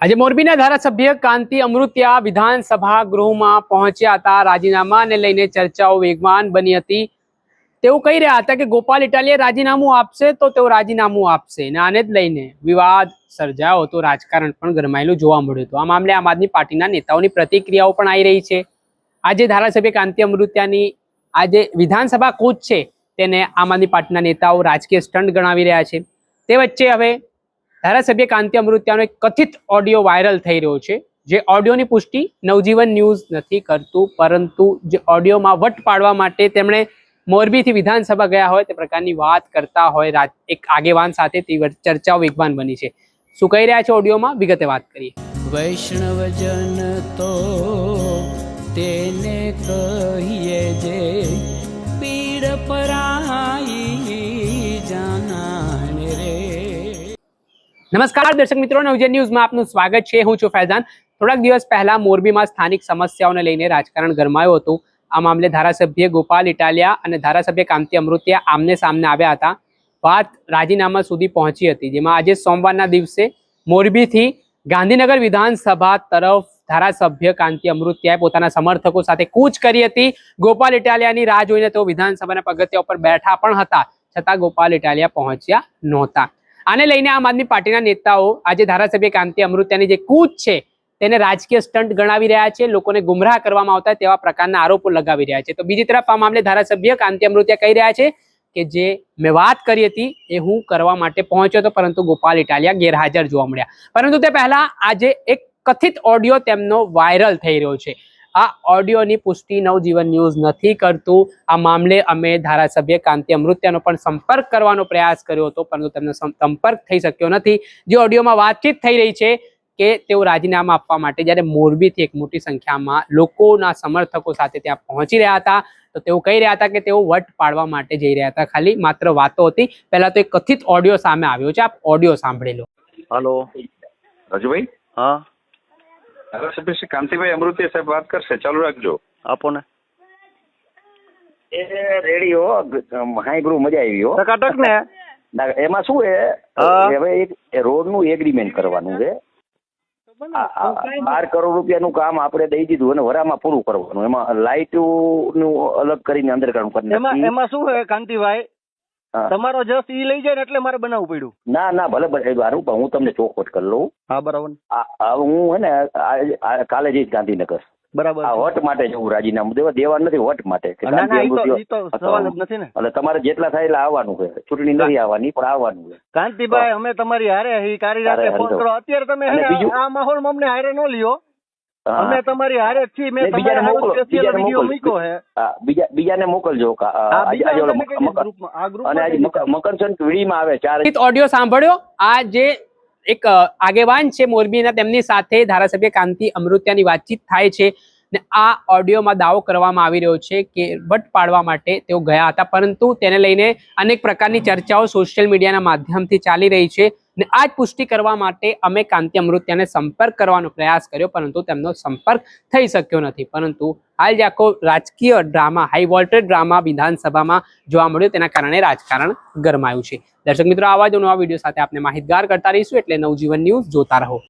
આજે મોરબીના ધારાસભ્ય કાંતિ અમૃત્યા વિધાનસભા ગૃહમાં પહોંચ્યા હતા. રાજીનામાને લઈને ચર્ચાઓ વેગવાન બની હતી. તેઓ કહી રહ્યા હતા કે ગોપાલ ઇટાલીએ રાજીનામું આપશે તો તેઓ રાજીનામું આપશે અને આને જ લઈને વિવાદ સર્જાયો હતો. રાજકારણ પણ ગરમાયેલું જોવા મળ્યું હતું. આ મામલે આમ આદમી પાર્ટીના નેતાઓની પ્રતિક્રિયાઓ પણ આવી રહી છે. આજે ધારાસભ્ય કાંતિ અમૃત્યાની આજે વિધાનસભા કૂચ છે તેને આમ આદમી પાર્ટીના નેતાઓ રાજકીય સ્ટન્ટ ગણાવી રહ્યા છે. તે વચ્ચે હવે ધારાસભ્ય કાંતિ અમૃત્યાનો એક કથિત ઓડિયો વાયરલ થઈ રહ્યો છે. જે ઓડિયોની પુષ્ટિ નવજીવન ન્યૂઝ નથી કરતું, પરંતુ જે ઓડિયોમાં વટ પાડવા માટે તેમણે મોરબીથી વિધાનસભા ગયા હોય તે પ્રકારની વાત કરતા હોય એક આગેવાન સાથે તે ચર્ચાઓ વેગવાન બની છે. શું કહી રહ્યા છે ઓડિયોમાં વિગતે વાત કરીએ. વૈષ્ણવજન તો તેને કહીએ જે પીડ પરાઈ નમસ્કાર દર્શક મિત્રો, નવજન ન્યૂઝમાં આપનું સ્વાગત છે. હું છું ફૈઝાન. થોડાક દિવસ પહેલા મોરબીમાં સ્થાનિક સમસ્યાઓને લઈને રાજકારણ ગરમાયું હતું. આ મામલે ધારાસભ્ય ગોપાલ ઇટાલિયા અને ધારાસભ્ય કાંતિ અમૃતિયા આમને સામને આવ્યા હતા. વાત રાજીનામા સુધી પહોંચી હતી, જેમાં આજે સોમવારના દિવસે મોરબીથી ગાંધીનગર વિધાનસભા તરફ ધારાસભ્ય કાંતિ અમૃત્યાએ પોતાના સમર્થકો સાથે કૂચ કરી હતી. ગોપાલ ઇટાલિયાની રાહ જોઈને તેઓ વિધાનસભાના પગથિયા ઉપર બેઠા પણ હતા. છતાં ગોપાલ ઇટાલિયા પહોંચ્યા નહોતા. આને લઈને આમ આદમી પાર્ટીના નેતાઓ, આજે ધારાસભ્ય કાંતિ અમૃત્યાની જે કૂચ છે, તેને રાજકીય સ્ટન્ટ ગણાવી રહ્યા છે, લોકોને ગુમરાહ કરવામાં આવતા તેવા પ્રકારના આરોપો લગાવી રહ્યા છે. તો બીજી તરફ આ મામલે ધારાસભ્ય કાંતિ અમૃત્યા કહી રહ્યા છે કે જે મેં વાત કરી હતી એ હું કરવા માટે પહોંચ્યો હતો, પરંતુ ગોપાલ ઇટાલિયા ગેરહાજર જોવા મળ્યા. પરંતુ તે પહેલા આજે એક કથિત ઓડિયો તેમનો વાયરલ થઈ રહ્યો છે. આ ઓડિયોની પુષ્ટિ નવજીવન ન્યૂઝ નથી કરતું. આ મામલે અમે ધારાસભ્ય કાંતિ અમૃત્યાનો પણ સંપર્ક કરવાનો પ્રયાસ કર્યો હતો પરંતુ તેમનો સંપર્ક થઈ શક્યો નથી. જે ઓડિયોમાં વાતચીત થઈ રહી છે કે તેઓ રાજીનામા આપવા માટે જ્યારે મોરબીથી એક મોટી સંખ્યામાં લોકોના સમર્થકો સાથે ત્યાં પહોંચી રહ્યા હતા તો તેઓ કહી રહ્યા હતા કે તેઓ વટ પાડવા માટે જઈ રહ્યા હતા. ખાલી માત્ર વાતો હતી. પહેલા તો એક કથિત ઓડિયો સામે આવ્યો છે. આપ ઓડિયો સાંભળી લો. હલો. રાજુભાઈ? હા. ધારાસભ્ય શ્રી કાંતિભાઈ અમૃતિયા સાહેબ વાત કરશે. ચાલુ રાખજો. આપો ને એ રેડિયો હાઈબ્રુ મજા આવી હો. ટકાટક ને. એમાં શું છે? હવે એક રોડનું એગ્રીમેન્ટ કરવાનું છે. બાર કરોડ રૂપિયાનું કામ આપણે દઈ દીધું અને વરામાં પૂરું કરવાનું. એમાં લાઇટનું અલગ કરીને અંદર કરી એમાં એમાં શું કાંતિભાઈ. તમારો જસ ઈ લઈ જાય ને એટલે મારે બનાવવું પડ્યું. ના ના ભલે ભલે. સારું પણ હું તમને ચોખવટ કરી લઉં. હા બરાબર. હું હે ને કાલે જઈશ ગાંધીનગર. બરાબર. વટ માટે જવું રાજીનામું દેવા. દેવા નથી વટ માટે. એટલે તમારે જેટલા થાય એટલે આવવાનું છે. ચૂંટણી નથી આવવાની પણ આવવાનું છે. કાંતિભાઈ અમે તમારી હારે કારી રાતે ફોન કરો. અત્યારે તમે આ માહોલમાં અમને હારે ન લ્યો. અમે તમારી હારે જ છીએ મેં ને બીજાને મોકલો, સ્પેશિયલ બીજાને મોકલો. મૂક્યો હે. બીજા બીજાને મોકલજો અને આજે મકરસંક્રાંતિ વીડીમાં આવે ચાર ઓડિયો સાંભળ્યો? આ જે એક આગેવાન છે મોરબીના તેમની સાથે ધારાસભ્ય કાંતિ અમૃત્યાની વાતચીત થાય છે ને આ ઓડિયોમાં દાવો કરવામાં આવી રહ્યો છે કે વટ પાડવા માટે તેઓ ગયા હતા. પરંતુ તેને લઈને અનેક પ્રકારની ચર્ચાઓ સોશિયલ મીડિયાના માધ્યમથી ચાલી રહી છે. ને આ જ પુષ્ટિ કરવા માટે અમે કાંતિ અમૃત્યાને સંપર્ક કરવાનો પ્રયાસ કર્યો, પરંતુ તેમનો સંપર્ક થઈ શક્યો નથી. પરંતુ હાલ જે આખો રાજકીય ડ્રામા હાઈ વોલ્ટેજ ડ્રામા વિધાનસભામાં જોવા મળ્યો, તેના કારણે રાજકારણ ગરમાયું છે. દર્શક મિત્રો, આવા જ નવા વીડિયો સાથે આપણે માહિતગાર કરતા રહીશું, એટલે નવજીવન ન્યૂઝ જોતા રહો.